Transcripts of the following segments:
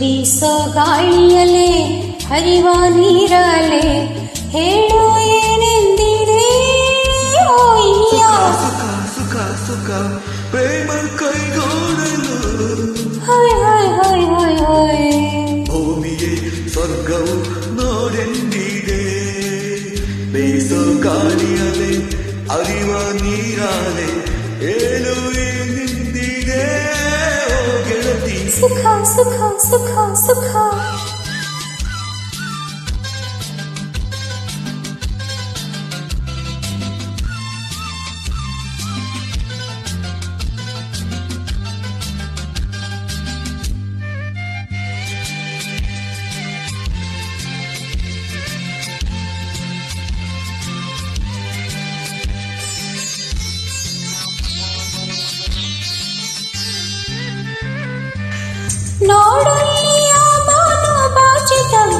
ಬೀಸೋ ಗಾಳಿಯಲೆ ಹರಿವ ನೀರಲೆ ಹೇಳು ಏನೆಂದಿದೆ ಓಯ್ಯ ಸುಖ ಸುಖ ಸುಖ ಪ್ರೇಮ ಕೈಗೂಡಲು hi hi hi hi hi ಭೂಮಿಯೇ ಸ್ವರ್ಗವು ನೋಡೆಂದಿದೆ ಬೇಸೋ ಗಾಳಿಯಲೆ ಅರಿವ ನೀರಾಲೆ ಏಳು ನಿಂದಿದೆ ಓ सुखा सुखा सुखा सुखा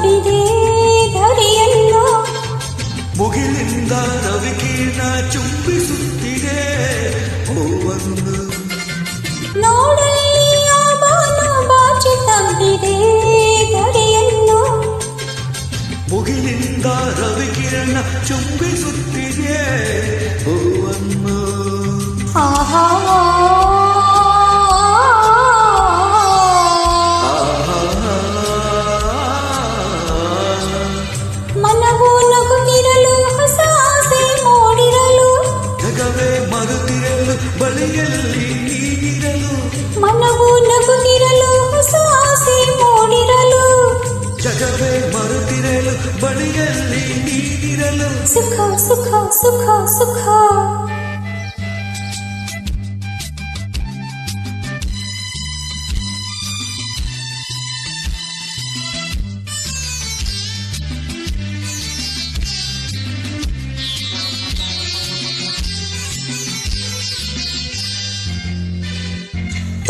ತಬ್ಬಿದೆ ಧರಿಯನ್ನು ಮುಗಿಲಿಂದ ರವಿಕಿರಣ ಚುಂಬಿಸುತ್ತಿದೆ ಹೂವನ್ನು. ಬಾನು ಬಾಚಿ ತಬ್ಬಿದೆ ಧರಿಯನ್ನು. ಮುಗಿಲಿಂದ ರವಿಕಿರಣ ಚುಂಬಿಸುತ್ತಿದೆ ಹೂವನ್ನು. ಆಹಾ. ಬಳಿಯಲ್ಲಿ ನೀನಿರಲು ಮನವು ನಗುತ್ತಿರಲು ಹೊಸ ಆಸೆ ಮೂಡಿರಲು ಜಗವೇ ಮರುತಿರಲು ಬಳಿಯಲ್ಲಿ ನೀನಿರಲು ಸುಖ ಸುಖ ಸುಖ ಸುಖ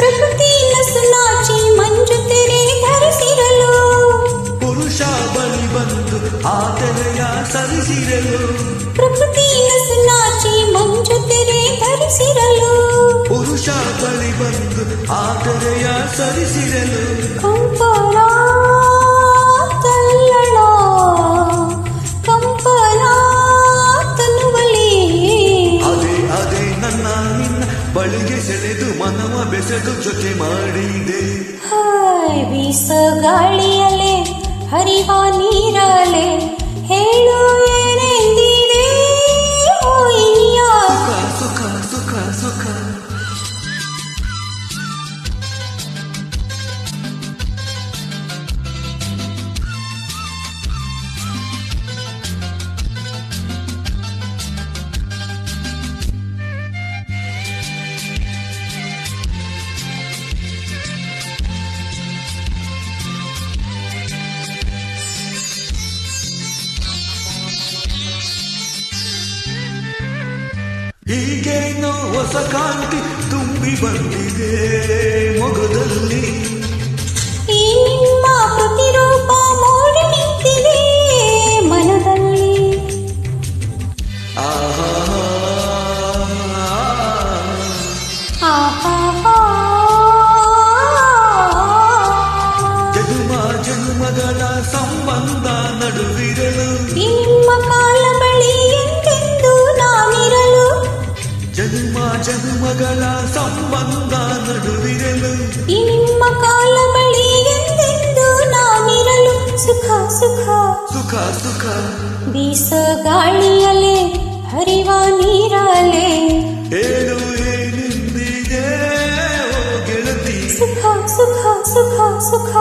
ಪ್ರಕೃತಿ ಬಳಿಗೆ ಸೆಳೆದು ಮನವ ಬೆಸೆದು ಜೊತೆ ಮಾಡಿದೆ. ಹಾಯ್ ಬೀಸ ಗಾಳಿಯಲೆ ಹರಿವ ನೀರಲೆ ಹೀಗೇನೋ ಹೊಸ ಕಾಂತಿ ತುಂಬಿ ಬಂದಿದೆ ಮೊಗದಲ್ಲಿ. ಈ ಪ್ರತಿರೂಪ ಮನಗಳ ಸಂಬಂಧ ನಡುವಿರಲು ನಿಮ್ಮ ಕಾಲ ಬಳಿ ಎಂದೆಂದು ನಾವಿರಲು ಸುಖ ಸುಖ. ಸುಖ ಸುಖ. ಬೀಸ ಗಾಳಿಯಲೆ ಹರಿವ ನೀರಲೆ. ಹೇಳು ಏನಿಂದಿದೆ ಓ ಗೆಳತಿ. ಸುಖ ಸುಖ ಸುಖ ಸುಖ.